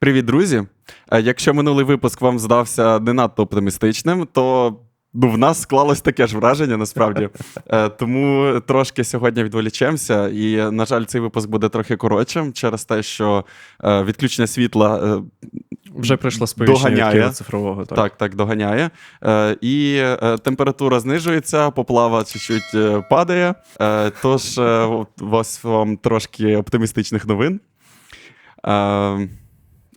Привіт, друзі! Е, Якщо минулий випуск вам здався не надто оптимістичним, то ну, в нас склалось таке ж враження насправді. Е, Тому трошки сьогодні відволічемося. І, на жаль, цей випуск буде трохи коротшим через те, що е, відключення світла Вже прийшло сповіщення від. Цифрового. Так. так, так доганяє. Е, І е, температура знижується, поплава чуть-чуть е, падає. Е, Тож, е, ось вам трошки оптимістичних новин. Е,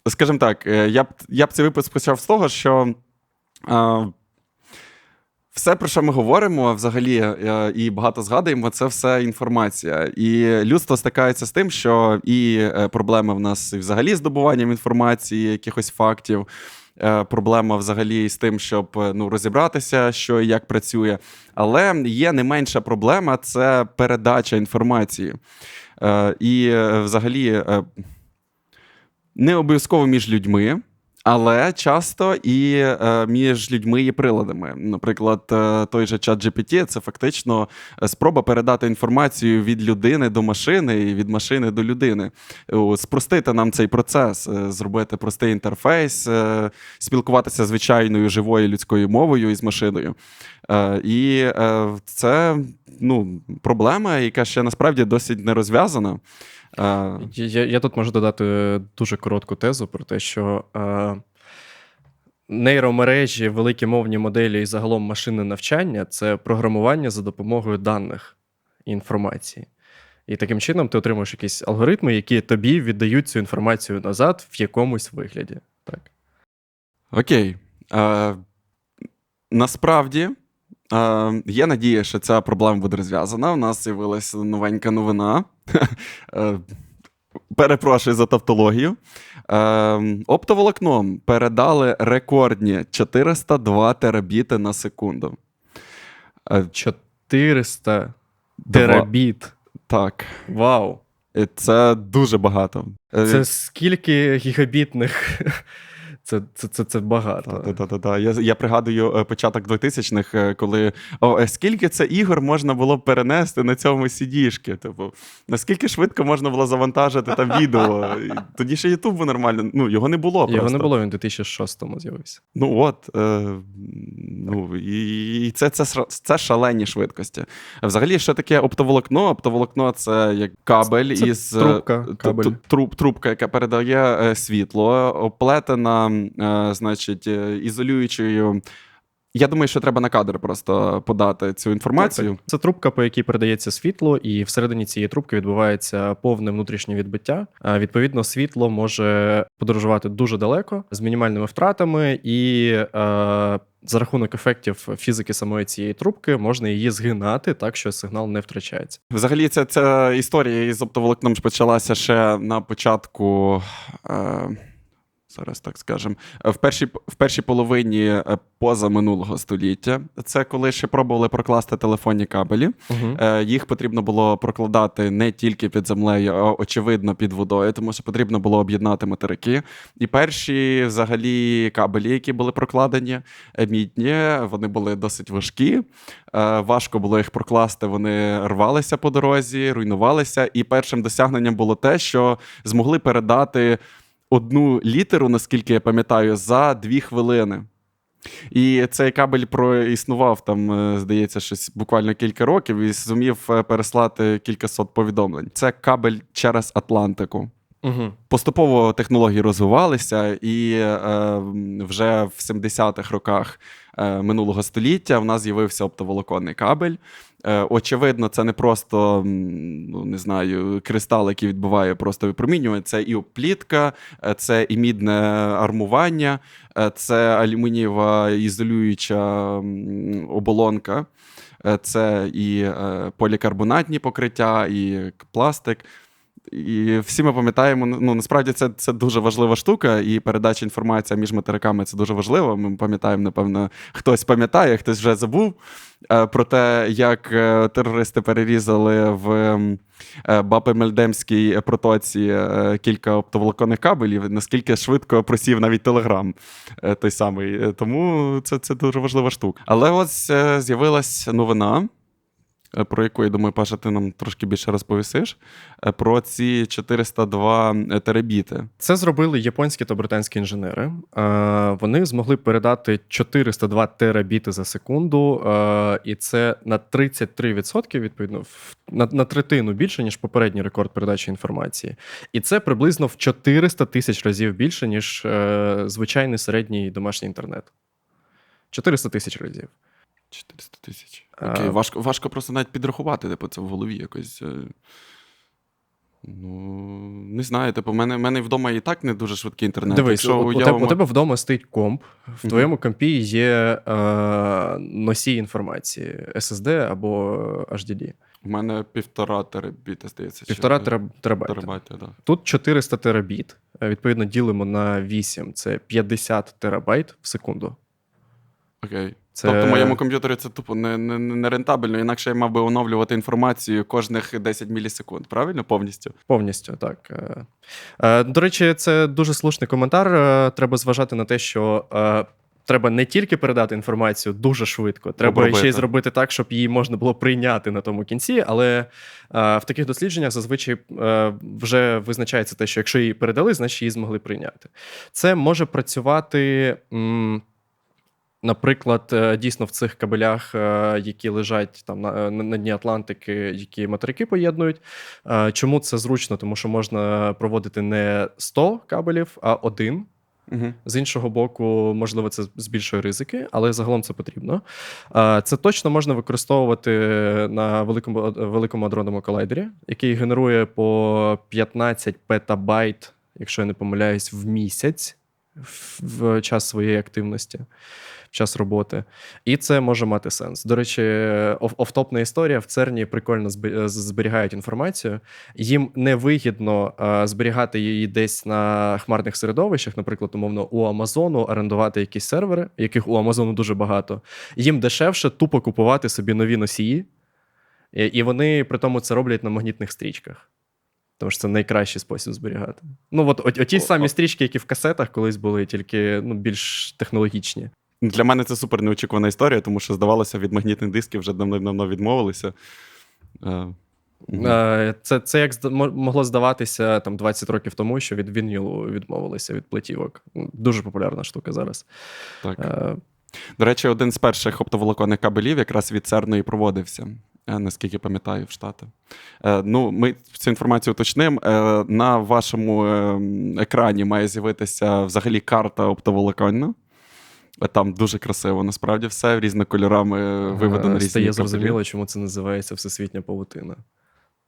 Скажімо так, е, я б, я б цей випуск почав з того, що. е, Все, про що ми говоримо, взагалі, е, і багато згадуємо, це все інформація. І людство стикається з тим, що і е, проблеми в нас взагалі з здобуванням інформації, якихось фактів. Проблема взагалі з тим, щоб ну, розібратися, що і як працює. Але є не менша проблема це передача інформації. І взагалі не обов'язково між людьми. Але часто і е, між людьми і приладами. Наприклад, е, той же чат GPT – це фактично е, спроба передати інформацію від людини до машини і від машини до людини. Спростити нам цей процес, зробити простий інтерфейс, спілкуватися звичайною живою людською мовою із машиною. І це ну, проблема, яка ще насправді досить не розв'язана. Я, я, тут можу додати дуже коротку тезу про те, що е, нейромережі, великі мовні моделі і загалом машинне навчання це програмування за допомогою даних і інформації. І таким чином ти отримуєш якісь алгоритми, які тобі віддають цю інформацію назад в якомусь вигляді. Так. Окей. Е, насправді е, є надія, що ця проблема буде розв'язана. У нас з'явилася новенька новина. Е, перепрошую за тавтологію. Е, оптоволокном передали рекордні 402 терабіти на секунду. Е, 400 Два. терабіт. так, Вау! Це дуже багато. Е, Це скільки гігабітних? Це, це, це, це багато. Та-та-та-та. Я, я пригадую е, початок 2000-х, е, коли о, е, скільки це ігор можна було б перенести на цьому сідішки? Типу, наскільки швидко можна було завантажити там відео? Тоді ще Ютуб був нормально. Ну, його не було просто. Не було, він у 2006-му з'явився. Ну от. Е, ну, і, і це, це, це шалені швидкості. Взагалі, що таке оптоволокно? Оптоволокно це як кабель Це із трубка, кабель. труб, трубка, яка передає світло, оплетена, значить, е, ізолюючою. Я думаю, що треба на кадр просто подати цю інформацію. Це трубка, по якій передається світло, і всередині цієї трубки відбувається повне внутрішнє відбиття. Відповідно, світло може подорожувати дуже далеко з мінімальними втратами, і е, за рахунок ефектів фізики самої цієї трубки можна її згинати так, що сигнал не втрачається. Взагалі, ця, ця історія із оптоволокном почалася ще на початку. Е, зараз так скажемо, в першій, в першій половині е, позаминулого століття. Це коли ще пробували прокласти телефонні кабелі. Угу. Їх потрібно було прокладати не тільки під землею, а очевидно під водою, тому що потрібно було об'єднати материки. І перші взагалі кабелі, які були прокладені, мідні, вони були досить важкі. Е, Важко було їх прокласти. Вони рвалися по дорозі, руйнувалися. І першим досягненням було те, що змогли передати одну літеру, наскільки я пам'ятаю, за дві хвилини. І цей кабель проіснував там, е, здається, щось буквально кілька років і зумів е, переслати кількасот повідомлень. Це кабель через Атлантику. Угу. Поступово технології розвивалися, і е, вже в 70-х роках минулого століття в нас з'явився оптоволоконний кабель. Е, очевидно, це не просто ну, не знаю, кристал, який відбуває просто випромінювання. Це і оплітка, е, це і мідне армування, е, це алюмінієва ізолююча оболонка. Е, Це і е, полікарбонатні покриття, і пластик. І всі ми пам'ятаємо, ну насправді це, це дуже важлива штука, і передача інформації між материками це дуже важливо. Ми пам'ятаємо, напевно, хтось пам'ятає, хтось вже забув е, про те, як е, терористи перерізали в е, Бапи-Мельдемській протоці кілька оптоволоконних кабелів, наскільки швидко просів навіть телеграм той самий. Тому це, це дуже важлива штука. Але ось з'явилась новина. Е, про яку, я думаю, Паша, ти нам трошки більше розповісиш, е, про ці 402 терабіти. Це зробили японські та британські інженери. Е, Вони змогли передати 402 терабіти за секунду, е, і це на 33%, відповідно, на, третину більше, ніж попередній рекорд передачі інформації. І це приблизно в 400 тисяч разів більше, ніж е, звичайний середній домашній інтернет. 400 тисяч разів. 400 тисяч. А- Окей, важко, важко просто навіть підрахувати, типу, це в голові якось. е, Ну, не знаю, типу, в мене, мене вдома і так не дуже швидкий інтернет. Дивись, Якщо у, у, уявимо- тебе, у тебе вдома стоїть комп, в твоєму компі є е, носій інформації SSD або HDD. У мене півтора терабіта, здається. Півтора тера- терабайта. терабайта, да. Тут 400 терабіт. Е, Відповідно, ділимо на 8. Це 50 терабайт в секунду. Окей. Це- Тобто, моєму комп'ютері це тупо не, не, не рентабельно, інакше я мав би оновлювати інформацію кожних 10 мілісекунд, правильно? Повністю. Повністю так. Е, е, До речі, це дуже слушний коментар. Е, Треба зважати на те, що. Треба не тільки передати інформацію дуже швидко, треба Обробити. ще й зробити так, щоб її можна було прийняти на тому кінці. Але е, в таких дослідженнях зазвичай е, вже визначається те, що якщо її передали, значить її змогли прийняти. Це може працювати. м, Наприклад, е, дійсно в цих кабелях, е, які лежать там на, на дні Атлантики, які материки поєднують. Е, Чому це зручно? Тому що можна проводити не 100 кабелів, а один. Угу. З іншого боку, можливо, це збільшує ризики, але загалом це потрібно. Е, Це точно можна використовувати на великому великому адронному колайдері, який генерує по 15 петабайт, якщо я не помиляюсь, в місяць в час своєї активності. Час роботи, і це може мати сенс. До речі, офтопна історія в ЦЕРНі прикольно зберігають інформацію. Їм не вигідно е, зберігати її десь на хмарних середовищах, наприклад, умовно, у Амазону орендувати якісь сервери, яких у Амазону дуже багато. Їм дешевше тупо купувати собі нові носії, і вони при тому це роблять на магнітних стрічках. Тому що це найкращий спосіб зберігати. Ну, от, от, оті О- самі стрічки, які в касетах колись були, тільки ну, більш технологічні. Для мене це супер неочікувана історія, тому що здавалося, від магнітних дисків вже давно відмовилися. Е. Е, Це, це як могло здаватися там 20 років тому, що від вінілу відмовилися від платівок. Дуже популярна штука зараз. Так. Е, До речі, один з перших оптоволоконних кабелів якраз від ЦЕРНу і проводився, е, наскільки пам'ятаю, в Штати. Е, Ну, ми цю інформацію уточнимо. На вашому е, екрані має з'явитися взагалі карта оптоволоконна. Там дуже красиво, насправді все різними кольорами виведено різні Стає зрозуміло, чому це називається всесвітня павутина.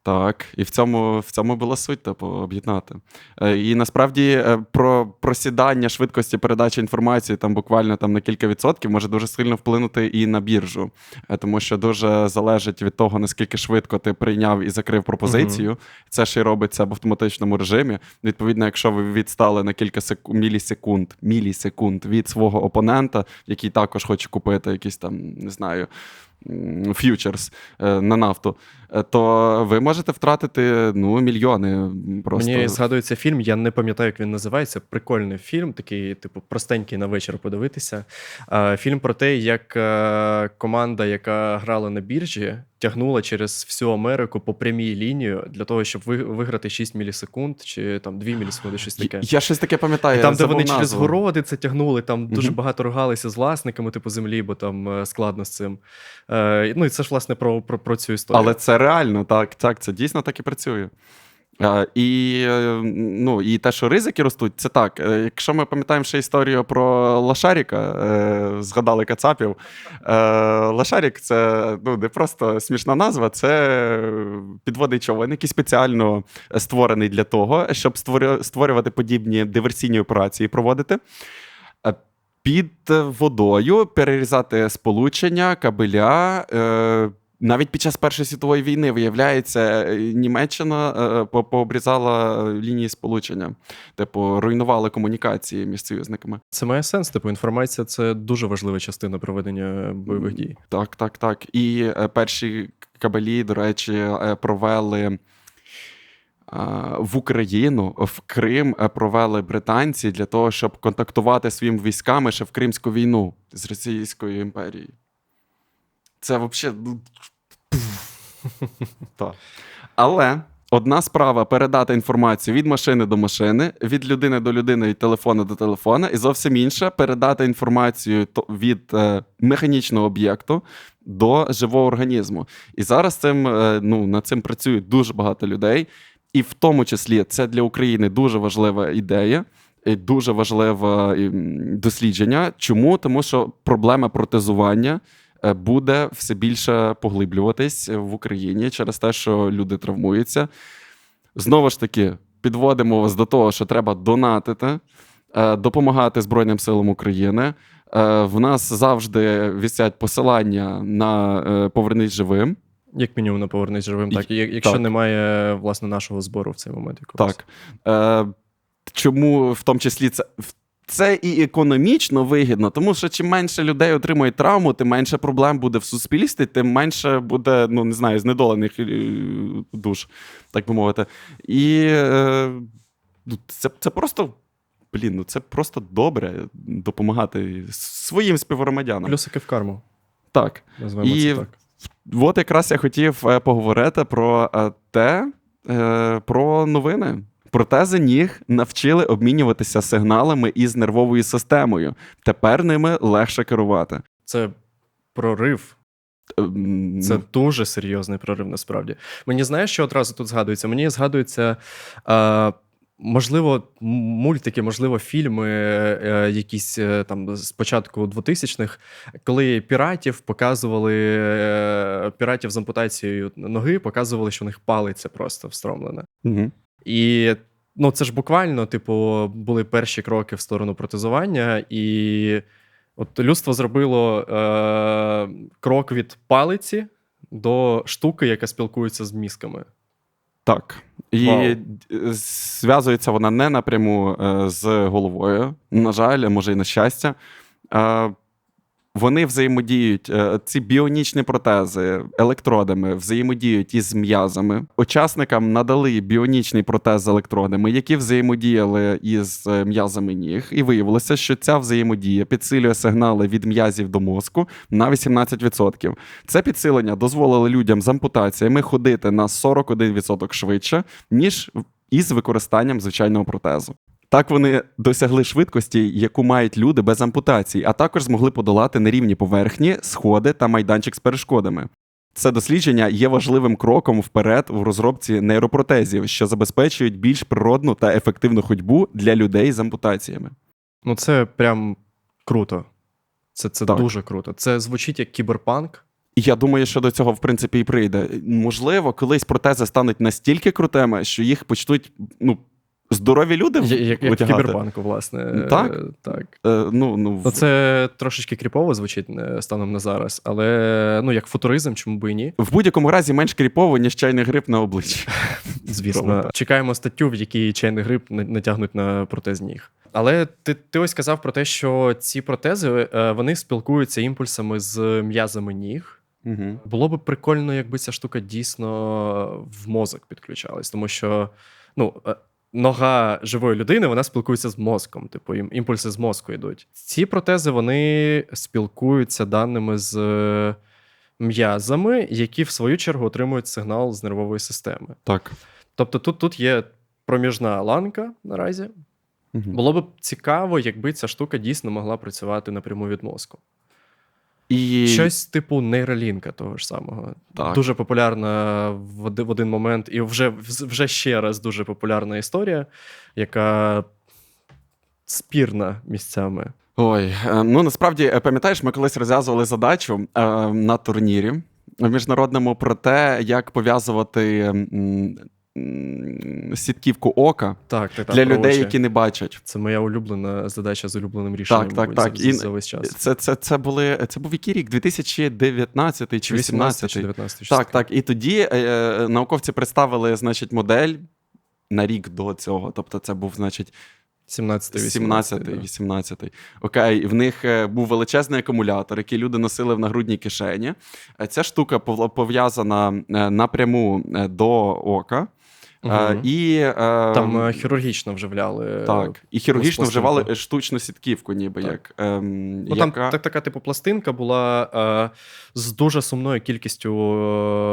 Так, і в цьому, в цьому була суть, типу, об'єднати. Е, І насправді е, про просідання швидкості передачі інформації там буквально там на кілька відсотків може дуже сильно вплинути і на біржу, Е, тому що дуже залежить від того, наскільки швидко ти прийняв і закрив пропозицію. Це ще й робиться в автоматичному режимі. Відповідно, якщо ви відстали на кілька секунд, мілісекунд, мілісекунд від свого опонента, який також хоче купити якийсь там, не знаю. Ф'ючерс е, на нафту, е, то ви можете втратити ну, мільйони. Просто Мені згадується фільм, я не пам'ятаю, як він називається. Прикольний фільм, такий, типу, простенький на вечір подивитися. Фільм про те, як е, команда, яка грала на біржі, тягнула через всю Америку по прямій лінії для того, щоб виграти 6 мілісекунд чи там 2 мілісекунди, щось таке. Я щось таке пам'ятаю. І там, де вони забув через городи це тягнули, там дуже Мгм. багато ругалися з власниками, типу землі, бо там е, складно з цим. Е, ну і це ж власне про, про, про цю історію. Але це реально, так, так, це дійсно так і працює. Е, і, е, ну, і те, що ризики ростуть, це так. Е, Якщо ми пам'ятаємо ще історію про Лошаріка, е, згадали Кацапів. Лошарік це ну, не просто смішна назва, це підводний човен, який спеціально створений для того, щоб створювати подібні диверсійні операції, проводити. Під водою перерізати сполучення, кабеля. Навіть під час Першої світової війни, виявляється, Німеччина е, по- пообрізала лінії сполучення, типу, руйнували комунікації між союзниками. Це має сенс. Типу, інформація це дуже важлива частина проведення бойових дій. Так, так, так. І е, перші кабелі, до речі, е, провели. В Україну, в Крим провели британці для того, щоб контактувати своїми військами ще в Кримську війну з Російською імперією. Це взагалі. Але одна справа передати інформацію від машини до машини, від людини до людини, від телефона до телефона, і зовсім інша передати інформацію від е, механічного об'єкту до живого організму. І зараз цим, е, ну, над цим працюють дуже багато людей. І в тому числі це для України дуже важлива ідея. і Дуже важливе дослідження. Чому? Тому що проблема протезування буде все більше поглиблюватись в Україні через те, що люди травмуються. Знову ж таки, підводимо вас до того, що треба донатити, е, допомагати Збройним силам України. Е, В нас завжди висять посилання на е, повернись живим. Як мінімум на повернись живим, так. І якщо так. немає власне нашого збору в цей момент якогось. Так. Е, чому в тому числі це. в- Це і економічно вигідно, тому що чим менше людей отримує травму, тим менше проблем буде в суспільстві, тим менше буде, ну не знаю, знедолених е, душ, так би мовити. І е, ну, це, це просто. Блін, ну це просто добре допомагати своїм співгромадянам. Плюсики в карму. Так. Назвемо І це так. От якраз я хотів е, поговорити про те, про новини. Протези ніг навчили обмінюватися сигналами із нервовою системою. Тепер ними легше керувати. Це прорив. Ем, Це дуже серйозний прорив, насправді. Мені знаєш, що одразу тут згадується? Мені згадується. Е, Можливо, мультики, можливо, фільми, е, якісь е, там з початку 2000-х, коли піратів показували е, піратів з ампутацією ноги, показували, що у них палиця просто встромлена. мгм. І ну, це ж буквально, типу, були перші кроки в сторону протезування, і от людство зробило е, крок від палиці до штуки, яка спілкується з мізками. Так. І Вау. е, зв'язується вона не напряму е, з головою. На жаль, може і на щастя. Вони взаємодіють, е, ці біонічні протези електродами взаємодіють із м'язами. Учасникам надали біонічний протез з електродами, які взаємодіяли із е, м'язами ніг, і виявилося, що ця взаємодія підсилює сигнали від м'язів до мозку на 18%. Це підсилення дозволило людям з ампутаціями ходити на 41% швидше, ніж із використанням звичайного протезу. Так вони досягли швидкості, яку мають люди без ампутацій, а також змогли подолати нерівні поверхні, сходи та майданчик з перешкодами. Це дослідження є важливим кроком вперед у розробці нейропротезів, що забезпечують більш природну та ефективну ходьбу для людей з ампутаціями. Ну, це прям круто. Це, це Так. дуже круто. Це звучить як кіберпанк. Я думаю, що до цього в принципі і прийде. Можливо, колись протези стануть настільки крутими, що їх почнуть ну, здорові люди Як, як в витягати. кіберпанку, власне. Так? Е, так. Е, ну, ну, в- Ну, це трошечки кріпово звучить е, станом на зараз, але ну, як футуризм, чому би і ні? В будь-якому разі менш кріпово, ніж чайний гриб на обличчі. Звісно, чекаємо статтю, в якій чайний гриб на- натягнуть на протез ніг. Але ти, ти ось казав про те, що ці протези е, вони спілкуються імпульсами з м'язами ніг. Угу. Було б прикольно, якби ця штука дійсно в мозок підключалась, тому що ну, нога живої людини вона спілкується з мозком, типу ім- імпульси з мозку йдуть. Ці протези вони спілкуються даними з е, м'язами, які в свою чергу отримують сигнал з нервової системи. Так. Тобто тут, тут є проміжна ланка наразі. Угу. Було б цікаво, якби ця штука дійсно могла працювати напряму від мозку. І... Щось типу нейролінка того ж самого. Так. Дуже популярна в оди- в один момент, і вже, вже ще раз дуже популярна історія, яка спірна місцями. Ой, е, ну насправді е, пам'ятаєш, ми колись розв'язували задачу е, на турнірі В міжнародному про те, як пов'язувати сітківку ока Так, так, так. для людей, очі. які не бачать. Це моя улюблена задача з улюбленим рішенням так, за, так. За, І- за весь час. Це, це, це, були, це був який рік? 2019 чи 18 2018? 19 Так, так. І тоді е, е, науковці представили, значить, модель на рік до цього. Тобто, це був, значить, 17 17 18 18 Окей, в них е, був величезний акумулятор, який люди носили в нагрудній кишені. Е, Ця штука пов'язана напряму до ока. Мгм. і, е, Там е, хірургічно вживляли. так, і хірургічно вживали штучну сітківку, ніби Так. як. Ем, Ну, там яка... так, така типу пластинка була е, з дуже сумною кількістю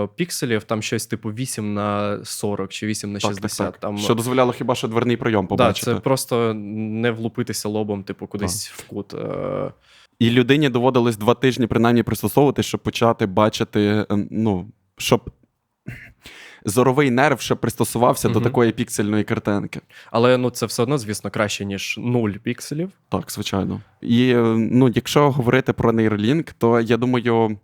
е, пікселів, там щось типу 8 на 40 чи 8 на 60. так, так. Там, Що дозволяло хіба що дверний прийом побачити. це просто не влупитися лобом, типу, кудись в кут. Е, І людині доводилось два тижні принаймні пристосовуватись, щоб почати бачити, ем, ну, щоб зоровий нерв ще пристосувався до такої піксельної картинки. але ну, це все одно, звісно, краще, ніж 0 пікселів. Так, звичайно. І ну, якщо говорити про нейролінк, то я думаю,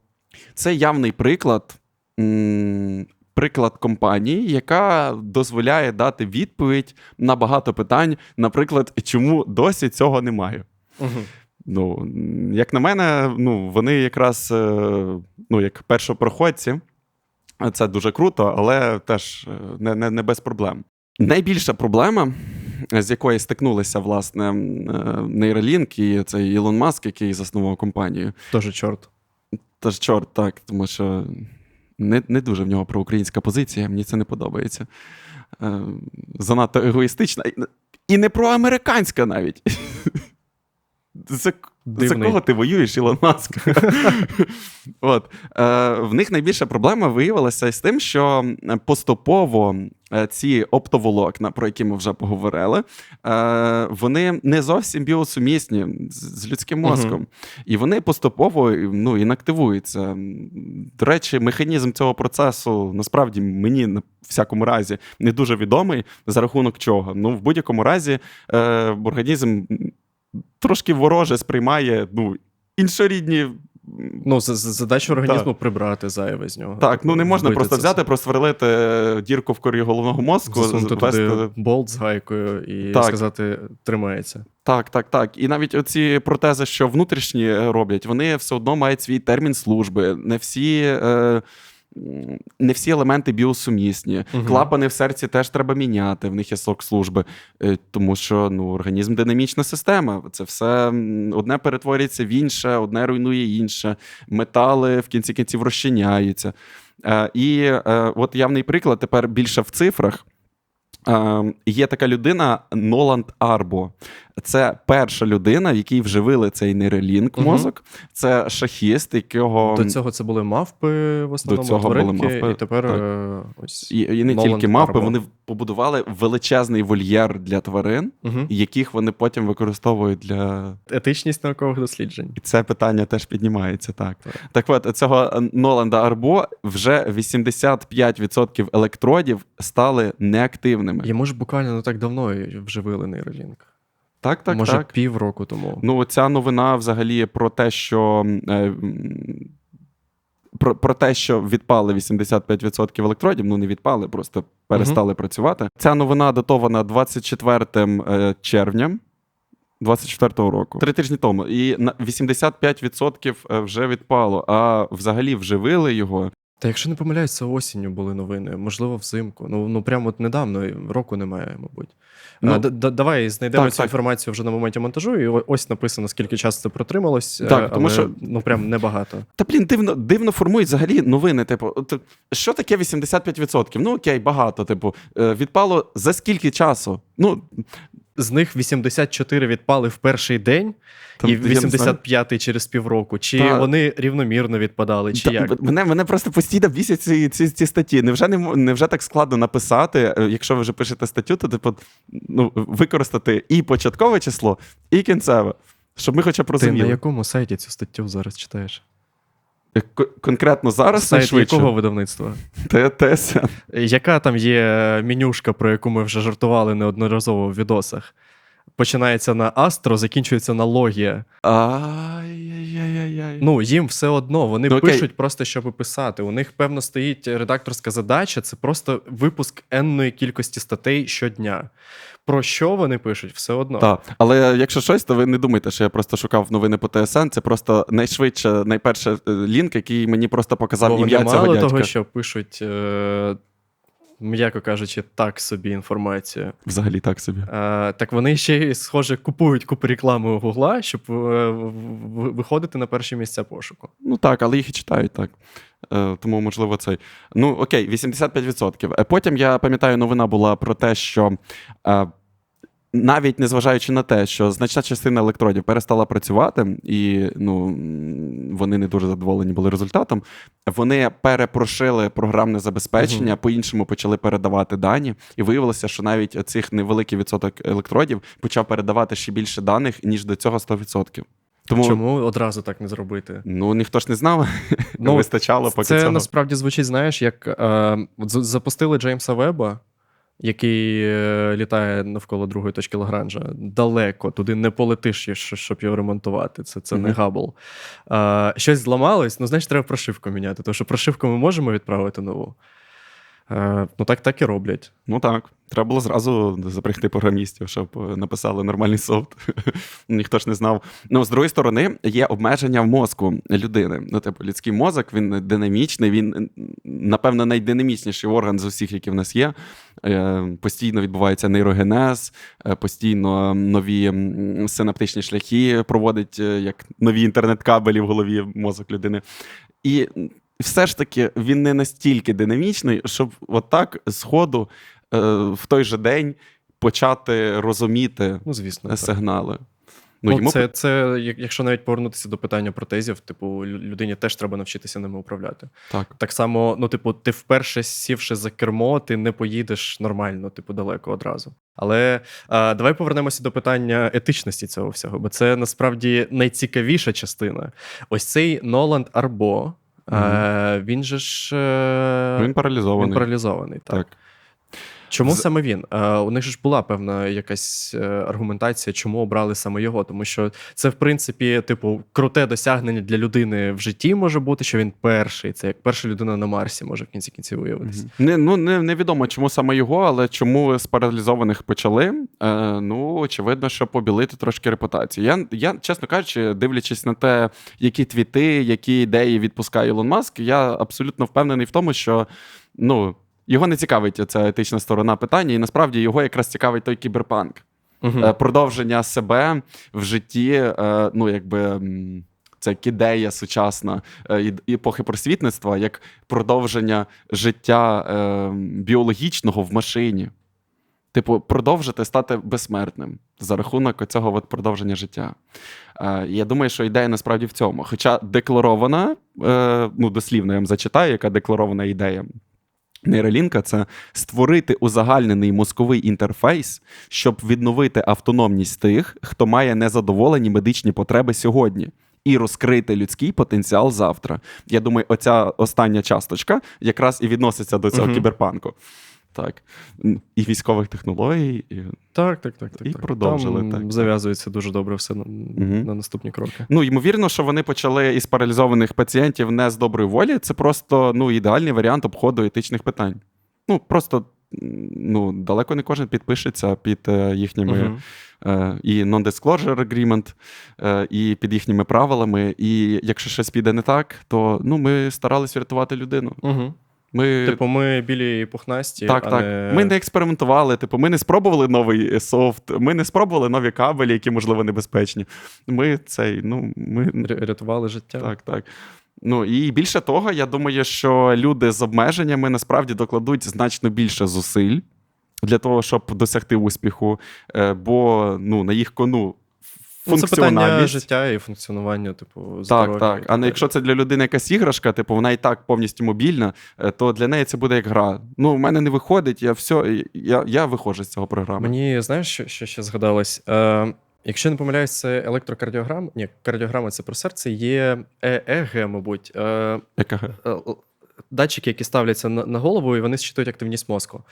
це явний приклад. м, Приклад компанії, яка дозволяє дати відповідь на багато питань, наприклад, чому досі цього немає. Угу. Ну, як на мене, ну, вони якраз е, ну, як першопроходці. Це дуже круто, але теж е, не, не, не без проблем. Найбільша проблема, з якою стикнулися власне е, і цей Ілон Маск, який заснував компанію. Тоже чорт. Та ж чорт, так, тому що не, не дуже в нього проукраїнська позиція, мені це не подобається. Е, занадто егоїстична. І- І не проамериканська навіть. За, за кого ти воюєш, Ілон Маск? От. Е, в них найбільша проблема виявилася з тим, що поступово е, ці оптоволокна, про які ми вже поговорили, е, вони не зовсім біосумісні з, людським мозком. І вони поступово ну, інактивуються. До речі, механізм цього процесу насправді мені на всякому разі не дуже відомий. За рахунок чого? Ну, в будь-якому разі, е, організм трошки вороже сприймає ну, іншорідні. Ну, задача організму прибрати зайве з нього. Так, ну не можна Вбити просто це взяти, просверлити е, дірку в корі головного мозку, туди болт з гайкою і Так. сказати, тримається. Так, так, так. І навіть оці протези, що внутрішні е, роблять, вони все одно мають свій термін служби. Не всі. Е... Не всі елементи біосумісні. Мгм. Клапани в серці теж треба міняти, в них є срок служби, Е, тому що ну, організм динамічна система. Це все одне перетворюється в інше, одне руйнує інше. Метали в кінці кінців розчиняються. Е, І е, от явний приклад тепер більше в цифрах. Е, Є така людина Ноланд Арбо. Це перша людина, в якій вживили цей нейролінк мозок. Це шахіст, якого До цього це були мавпи в основному цього були мавпи, і тепер так. е, ось. і, і не Ноланд тільки мавпи, Арбо. вони побудували величезний вольєр для тварин, Угу. яких вони потім використовують для. Етичність наукових досліджень. І це питання теж піднімається. Так, Так. так от цього Ноланда Арбо вже 85% електродів стали неактивними. Йому ж буквально не так давно вживили нейролінк. Так, так, Може, так. півроку тому. Ну, ця новина взагалі про те, що. е, Про, про те, що відпали 85% електродів, ну не відпали, просто перестали працювати. Ця новина датована 24 е, червня 24-го року, три тижні тому. І на 85% е, вже відпало. А взагалі вживили його. Та якщо не помиляюсь, це осінню були новини, можливо, взимку. Ну, ну прямо от недавно, року немає, мабуть. Ну, а, давай знайдемо так, цю так. інформацію вже на моменті монтажу, і ось написано, скільки часу це протрималось. е, Так, тому що- ну прям небагато. Та блін, дивно, дивно формують взагалі новини. Типу, от, що таке 85%? Ну окей, багато. Типу, е, відпало за скільки часу? Ну, З них 84 відпали в перший день, там, і я не 85 через півроку. Чи Та- вони рівномірно відпадали, чи Та, як? Мене, мене просто постійно бісять ці, ці, ці статті. Невже не, невже так складно написати, е, якщо ви вже пишете статтю, то типу, ну, використати і початкове число, і кінцеве, щоб ми хоча б Ти на якому сайті цю статтю зараз читаєш? Е, конкретно зараз Сайт найшвидше. якого видавництва? ТСН. Яка там є менюшка, про яку ми вже жартували неодноразово в відосах? Починається на Астро, закінчується на Логія. Ай-яй-яй-яй. Ну, їм все одно, вони Ну, пишуть просто, щоб писати. У них, певно, стоїть редакторська задача це просто випуск енної кількості статей щодня. Про що вони пишуть, все одно. Так, але якщо щось, то ви не думайте, що я просто шукав новини по ТСН. Це просто найшвидше, найперше е, лінк, який мені просто показав Бо вони ім'я цього мало дядька. того, що пишуть е, м'яко кажучи, так собі інформацію. Взагалі так собі. Е, так вони ще й, схоже, купують купу реклами у Гугла, щоб е, виходити на перші місця пошуку. Ну так, але їх і читають так. Е, тому, можливо, цей. Ну, окей, 85%. Е, Потім я пам'ятаю, новина була про те, що навіть незважаючи на те, що значна частина електродів перестала працювати, і ну, вони не дуже задоволені були результатом, вони перепрошили програмне забезпечення, Мгм. по-іншому почали передавати дані, і виявилося, що навіть цих невеликий відсоток електродів почав передавати ще більше даних, ніж до цього 100%. Тому Чому одразу так не зробити? ну ніхто ж не знав, Ну, вистачало поки Це цього. насправді звучить, знаєш, як е, запустили Джеймса Веба, який е, літає навколо другої точки Лагранжа. Далеко, туди не полетиш, щоб його ремонтувати. Це, це не габл. А, щось зламалось, ну, значить, треба прошивку міняти. Тому що прошивку ми можемо відправити нову. А, ну, так, так і роблять. Ну так. Треба було зразу запрягти програмістів, щоб е, написали нормальний софт. Ніхто ж не знав. Ну, з другої сторони, є обмеження в мозку людини. Ну, типу, людський мозок він динамічний, він, напевно, найдинамічніший орган з усіх, які в нас є. Е, Постійно відбувається нейрогенез, е, постійно нові синаптичні шляхи проводить як нові інтернет-кабелі в голові мозок людини. І все ж таки він не настільки динамічний, щоб отак з ходу в той же день почати розуміти Ну, звісно. так. сигнали. Ну, йому це, це, якщо навіть повернутися до питання протезів, типу, людині теж треба навчитися ними управляти. так. Так само, ну, типу, ти вперше сівши за кермо, ти не поїдеш нормально, типу, далеко одразу. Але а, давай повернемося до питання етичності цього всього, бо це насправді найцікавіша частина. Ось цей Ноланд Арбо. е, він же ж е, Він паралізований. він паралізований. Так. Так. Чому З- саме він? Е, у них ж була певна якась е, аргументація, чому обрали саме його. Тому що це, в принципі, типу, круте досягнення для людини в житті може бути, що він перший. Це як перша людина на Марсі може в кінці кінців виявитися. Мгм. Не, ну, не, невідомо, чому саме його, але чому з паралізованих почали. Е, ну, очевидно, щоб побілити трошки репутацію. Я, я, чесно кажучи, дивлячись на те, які твіти, які ідеї відпускає Ілон Маск, я абсолютно впевнений в тому, що ну, його не цікавить ця етична сторона питання, і насправді його якраз цікавить той кіберпанк. Е, продовження себе в житті, е, ну якби. Це як ідея сучасна е, епохи просвітництва, як продовження життя біологічного в машині. Типу, продовжити стати безсмертним за рахунок цього от продовження життя. Е, я думаю, що ідея насправді в цьому. Хоча декларована, е, ну дослівно я вам зачитаю, яка декларована ідея нейролінка це створити узагальнений мозковий інтерфейс, щоб відновити автономність тих, хто має незадоволені медичні потреби сьогодні. І розкрити людський потенціал завтра. Я думаю, оця остання часточка якраз і відноситься до цього Мгм. кіберпанку. Так. І військових технологій, і Так, так, так, так. І так. продовжили, Там так. зав'язується дуже добре все на, Мгм. на наступні кроки. Ну, ймовірно, що вони почали із паралізованих пацієнтів не з доброї волі. Це просто ну, ідеальний варіант обходу етичних питань. Ну, просто ну, далеко не кожен підпишеться під е, їхніми Мгм. е, і non-disclosure agreement, е, і під їхніми правилами. І якщо щось піде не так, то ну, ми старались врятувати людину. Мгм. Ми, Типу, ми білі і пухнасті, так, а так. не... Ми не експериментували. Типу, ми не спробували новий е, софт, ми не спробували нові кабелі, які, можливо, небезпечні. Ми цей, ну, ми ря- рятували життя. Так, так. Ну і більше того, я думаю, що люди з обмеженнями насправді докладуть значно більше зусиль для того, щоб досягти успіху, е, бо ну, на їх кону Ну, це питання життя і функціонування, типу, Так, здоров'я. так. А не якщо це для людини якась іграшка, типу вона і так повністю мобільна, е, то для неї це буде як гра. Ну, в мене не виходить, я все, я, я виходжу з цього програми. Мені знаєш, що, що ще згадалось? Е, якщо не помиляюсь, це електрокардіограма. Ні, кардіограма це про серце, є ЕЕГ, мабуть. Е, гра? е, Датчики, які ставляться на, на голову, і вони щитують активність мозку.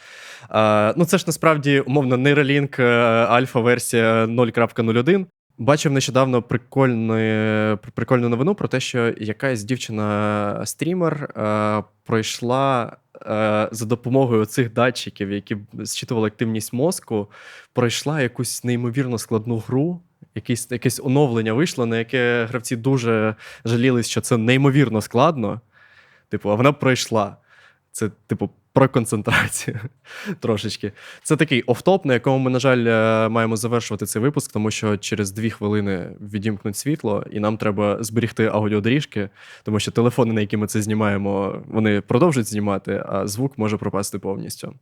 Е, ну, це ж насправді умовно нейролінк альфа-версія 0.01. Бачив нещодавно прикольну, прикольну новину про те, що якась дівчина-стрімер е, пройшла е, за допомогою цих датчиків, які зчитували активність мозку, пройшла якусь неймовірно складну гру. Якесь, якесь оновлення вийшло, на яке гравці дуже жалілись, що це неймовірно складно. Типу, а вона пройшла. Це, типу, про концентрацію трошечки. Це такий офтоп, на якому ми, на жаль, е, маємо завершувати цей випуск, тому що через дві хвилини відімкнуть світло, і нам треба зберігти аудіодоріжки, тому що телефони, на які ми це знімаємо, вони продовжують знімати, а звук може пропасти повністю.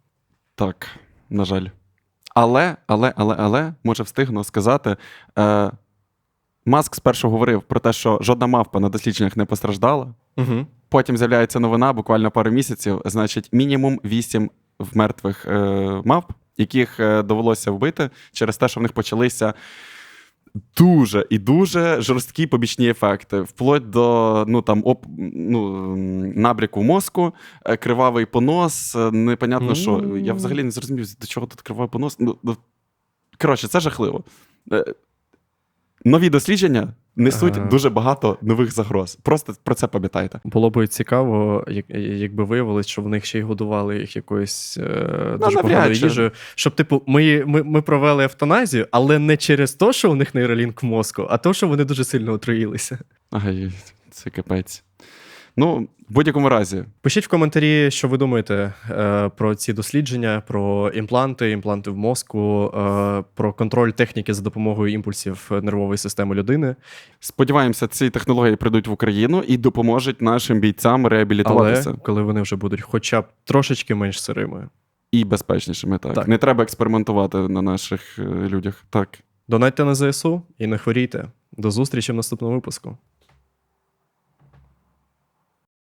Так, на жаль. Але, але, але, але, може встигну сказати. Е, Маск спершу говорив про те, що жодна мавпа на дослідженнях не постраждала. Угу. Потім з'являється новина буквально пару місяців. Значить, мінімум 8 мертвих е, мавп, яких е, довелося вбити через те, що в них почалися дуже і дуже жорсткі побічні ефекти, вплоть до ну там оп, ну, м, набряку мозку, е, кривавий понос. е, Непонятно, що я взагалі не зрозумів, до чого тут кривавий понос. Ну, ну, коротше, це жахливо. Нові дослідження несуть Ага. дуже багато нових загроз. Просто про це пам'ятайте. Було б цікаво, як, якби виявилось, що в них ще й годували їх якоюсь е, дуже навряд поганою їжею. Щоб, типу, ми, ми, ми провели евтаназію, але не через те, що у них нейролінк в мозку, а то, що вони дуже сильно отруїлися. Ай, це капець. Ну, в будь-якому разі, Пишіть в коментарі, що ви думаєте е, про ці дослідження, про імпланти, імпланти в мозку, е, про контроль техніки за допомогою імпульсів нервової системи людини. сподіваємося, ці технології прийдуть в Україну і допоможуть нашим бійцям реабілітуватися Але коли вони вже будуть хоча б трошечки менш сирими. і безпечнішими. Так. Так. не треба експериментувати на наших е, людях. Так. Донатьте на ЗСУ і не хворійте. До зустрічі в наступному випуску.